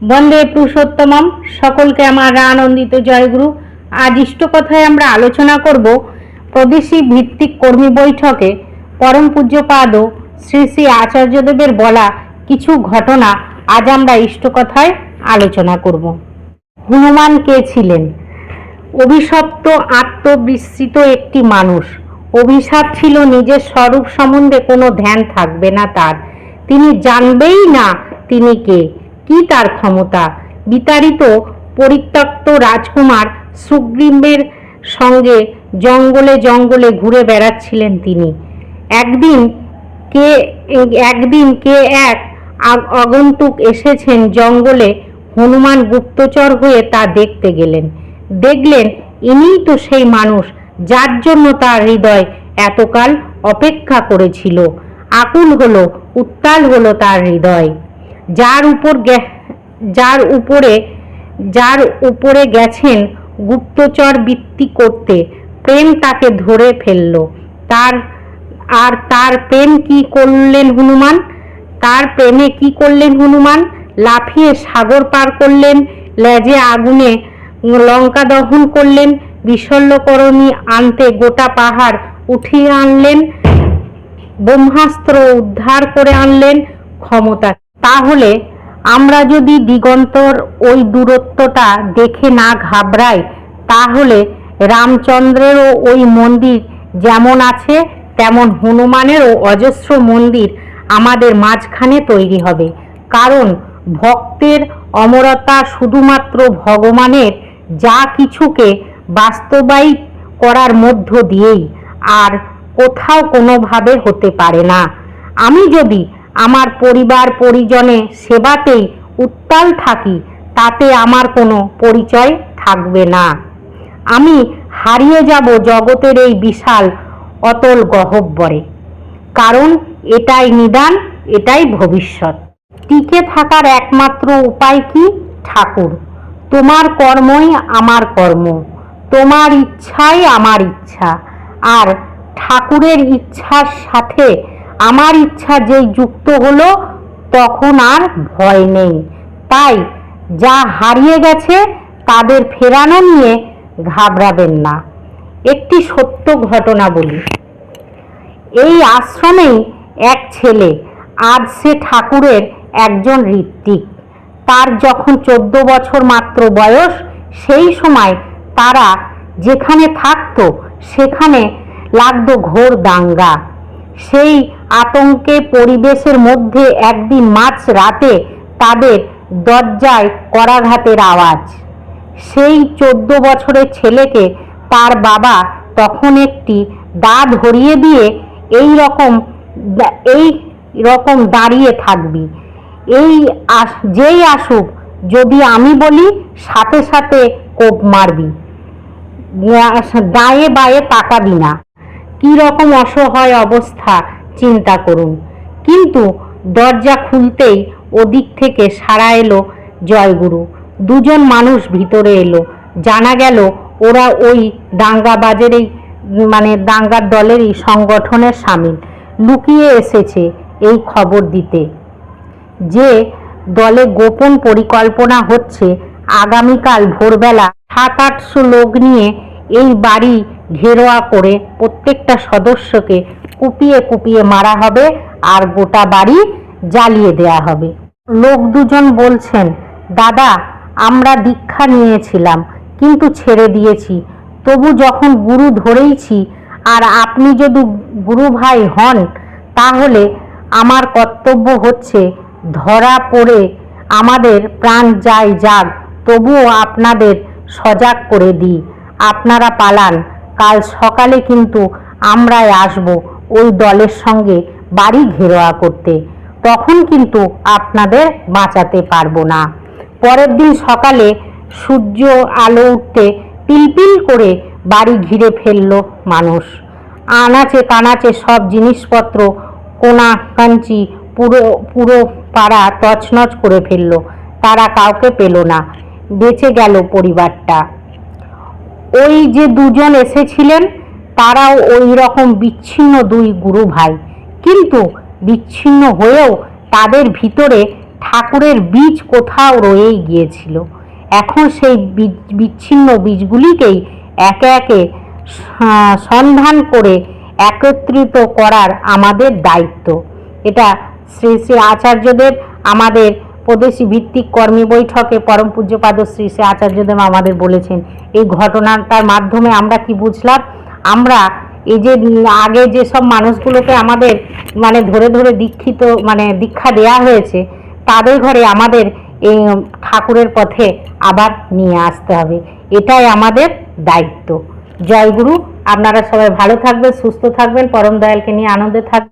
বন্দে পুরুষোত্তমম। সকলকে আমার আনন্দিত জয়গুরু। আজ ইষ্ট কথায় আমরা আলোচনা করব প্রদেশী ভিত্তিক কর্মী বৈঠকে। পরম পূজ্যপাদ শ্রী শ্রী আচার্যদেবের বলা কিছু ঘটনা আজ আমরা ইষ্ট কথায় আলোচনা করব। হনুমান কে ছিলেন? অভিশপ্ত, আত্মবিস্মৃত একটি মানুষ। অভিশাপ ছিল নিজের স্বরূপ সম্বন্ধে কোনো ধ্যান থাকবে না তার। তিনি জানবেই না তিনি কে। কি তার ক্ষমতা? বিতাড়িত পরিত্যক্ত রাজকুমার সুগ্রীবের সঙ্গে জঙ্গলে জঙ্গলে ঘুরে বেড়াচ্ছিলেন তিনি। একদিন কে একদিন কে এক আগ- আগন্তুক এসেছেন জঙ্গলে হনুমান গুপ্তচর হয়ে তা দেখতে গেলেন। দেখলেন, ইনিই তো সেই মানুষ যার জন্য তার হৃদয় এতকাল অপেক্ষা করেছিল। আকুল হলো, উত্তাল হলো তার হৃদয়। যার উপর যার উপরে যার উপরে গেছেন গুপ্তচর বৃত্তি করতে, প্রেম তাকে ধরে ফেলল। তার, আর তার প্রেম কি করলেন হনুমান? তার প্রেমে কি করলেন হনুমান? লাফিয়ে সাগর পার করলেন, লেজে আগুনে লঙ্কা দহন করলেন বিশল্যকরণী আনতে গোটা পাহাড় উঠিয়ে আনলেন, ব্রহ্মাস্ত্র উদ্ধার করে আনলেন ক্ষমতা তাহলে আমরা যদি দিগন্তর ওই দূরত্বটা দেখে না ঘাবড়াই, তাহলে রামচন্দ্রেরও ওই মন্দির যেমন আছে, তেমন হনুমানেরও অজস্র মন্দির আমাদের মাঝখানে তৈরি হবে। কারণ ভক্তের অমরতা শুধুমাত্র ভগবানের যা কিছুকে বাস্তবায়িত করার মধ্য দিয়েই, আর কোথাও কোনোভাবে হতে পারে না। আমি যদি আমার পরিবার পরিজনে সেবাতেই উত্তাল থাকি, তাতে আমার কোনো পরিচয় থাকবে না। আমি হারিয়ে যাব জগতের এই বিশাল অতল গহব্বরে। কারণ এটাই নিদান, এটাই ভবিষ্যৎ। টিকে থাকার একমাত্র উপায় কি? ঠাকুর, তোমার কর্মই আমার কর্ম, তোমার ইচ্ছাই আমার ইচ্ছা। আর ঠাকুরের ইচ্ছার সাথে আমার ইচ্ছা যেই যুক্ত হলো, তখন আর ভয় নেই। তাই যা হারিয়ে গেছে, তাদের ফেরানো নিয়ে ঘাবড়াবেন না। একটি সত্য ঘটনা বলি। এই আশ্রমেই এক ছেলে, আজ সে ঠাকুরের একজন ঋত্বিক। তার যখন চোদ্দ বছর মাত্র বয়স, সেই সময় তারা যেখানে থাকতো, সেখানে লাগতো ঘোর দাঙ্গা। সেই আতঙ্কে পরিবেশের মধ্যে একদিন মাঝ রাতে তাদের দরজায় করাঘাতের আওয়াজ। সেই চোদ্দ বছরের ছেলেকে তার বাবা তখন একটি দা ধরিয়ে দিয়ে, এই রকম এই রকম দাঁড়িয়ে থাকবি। এই আস- যেই আসুক, যদি আমি বলি, সাথে সাথে কোপ মারবি। দায়ে বায়ে তাকাবি না। কি রকম অসহায় অবস্থা চিন্তা করুন। কিন্তু দরজা খুলতেই ওদিক থেকে সারা এলো জয়গুরু। দুজন মানুষ ভিতরে এলো। জানা গেল ওরা ওই দাঙ্গাবাজেরই মানে দাঙ্গার দলেরই সংগঠনের সামিল। লুকিয়ে এসেছে এই খবর দিতে। যে দলে গোপন পরিকল্পনা হচ্ছে, আগামীকাল ভোরবেলা সাত আটশো লোক নিয়ে এই বাড়ি ঘেরোয়া করে প্রত্যেকটা সদস্যকে কুপিয়ে কুপিয়ে মারা হবে আর গোটা বাড়ি জ্বালিয়ে দেয়া হবে। লোক দুজন বলছেন, দাদা, আমরা দীক্ষা নিয়েছিলাম, কিন্তু ছেড়ে দিয়েছি। তবু যখন গুরু ধরেইছি, আর আপনি যদি গুরু ভাই হন, তাহলে আমার কর্তব্য হচ্ছে ধরা পড়ে আমাদের প্রাণ যায় যাক, তবুও আপনাদের সজাগ করে দিই। আপনারা পালান, কাল সকালে কিন্তু আমরাই আসব। ওই দলের সঙ্গে বাড়ি ঘেরোয়া করতে। তখন কিন্তু আপনাদের বাঁচাতে পারব না। পরের দিন সকালে সূর্য আলো উঠতে পিলপিল করে বাড়ি ঘিরে ফেলল মানুষ। আনাচে কানাচে সব জিনিসপত্র, কোনা, কাঞ্চি, পুরো পুরো পাড়া তছনছ করে ফেলল। তারা কাউকে পেল না। বেঁচে গেল পরিবারটা। ওই যে দুজন এসেছিলেন তারাও ওই রকম বিচ্ছিন্ন দুই গুরু ভাই। কিন্তু বিচ্ছিন্ন হয়েও তাদের ভিতরে ঠাকুরের বীজ কোথাও রয়েই গিয়েছিল। এখন সেই বিচ্ছিন্ন বীজগুলিকেই একে একে সন্ধান করে একত্রিত করার আমাদের দায়িত্ব। এটা শ্রী শ্রী আচার্যদেব আমাদের প্রদেশী ভিত্তিক কর্মী বৈঠকে পরম পূজ্যপাদ শ্রী শ্রী আচার্যদেব আমাদের বলেছেন। এই ঘটনাটার মাধ্যমে আমরা কি বুঝলাম? আমরা এই যে আগে যে সব মানুষগুলোকে আমাদের মানে ধরে ধরে দীক্ষিত মানে দীক্ষা দেয়া হয়েছে, তাদের ঘরে আমাদের এই ঠাকুরের পথে আবার নিয়ে আসতে হবে। এটাই আমাদের দায়িত্ব। জয়গুরু আপনারা সবাই ভালো থাকবেন, সুস্থ থাকবেন, পরম দয়ালকে নিয়ে আনন্দে থাকবেন।